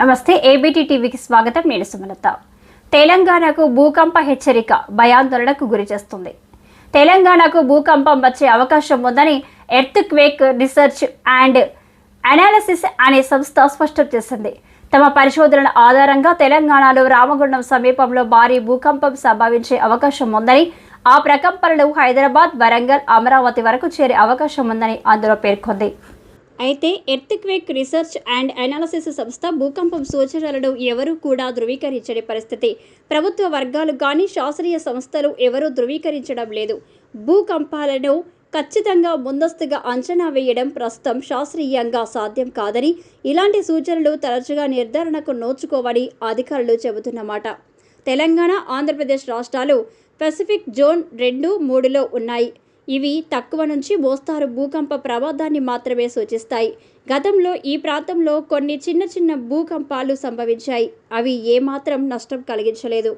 నమస్తే ఏబిటి టీవీకి స్వాగతం. నేను సుమలత. తెలంగాణకు భూకంప హెచ్చరిక భయాందోళనకు గురి చేస్తుంది. తెలంగాణకు భూకంపం వచ్చే అవకాశం ఉందని earthquake research and analysis అనే సంస్థ స్పష్టం చేసింది. తమ పరిశోధనల ఆధారంగా తెలంగాణలో రామగుండం సమీపంలో భారీ భూకంపం సంభవించే అవకాశం ఉందని ఆ ప్రకంపనలు హైదరాబాద్ వరంగల్ అమరావతి వరకు చేరే అవకాశం ఉందని అందులో పేర్కొంది. అయితే ఎర్త్క్వేక్ రీసెర్చ్ అండ్ అనాలసిస్ సంస్థ భూకంపం సూచనలను ఎవరూ కూడా ధృవీకరించని పరిస్థితి. ప్రభుత్వ వర్గాలు కానీ శాస్త్రీయ సంస్థలు ఎవరూ ధృవీకరించడం లేదు. భూకంపాలను ఖచ్చితంగా ముందస్తుగా అంచనా వేయడం ప్రస్తుతం శాస్త్రీయంగా సాధ్యం కాదని ఇలాంటి సూచనలు తరచుగా నిర్ధారణకు నోచుకోవని అధికారులు చెబుతున్నమాట. తెలంగాణ ఆంధ్రప్రదేశ్ రాష్ట్రాలు పసిఫిక్ జోన్ రెండు మూడులో ఉన్నాయి. ఇవి తక్కువ నుంచి మోస్తారు. భూకంప ప్రమాదాన్ని మాత్రమే సూచిస్తాయి. గతంలో ఈ ప్రాంతంలో కొన్ని చిన్న చిన్న భూకంపాలు సంభవించాయి. అవి ఏమాత్రం నష్టం కలిగించలేదు.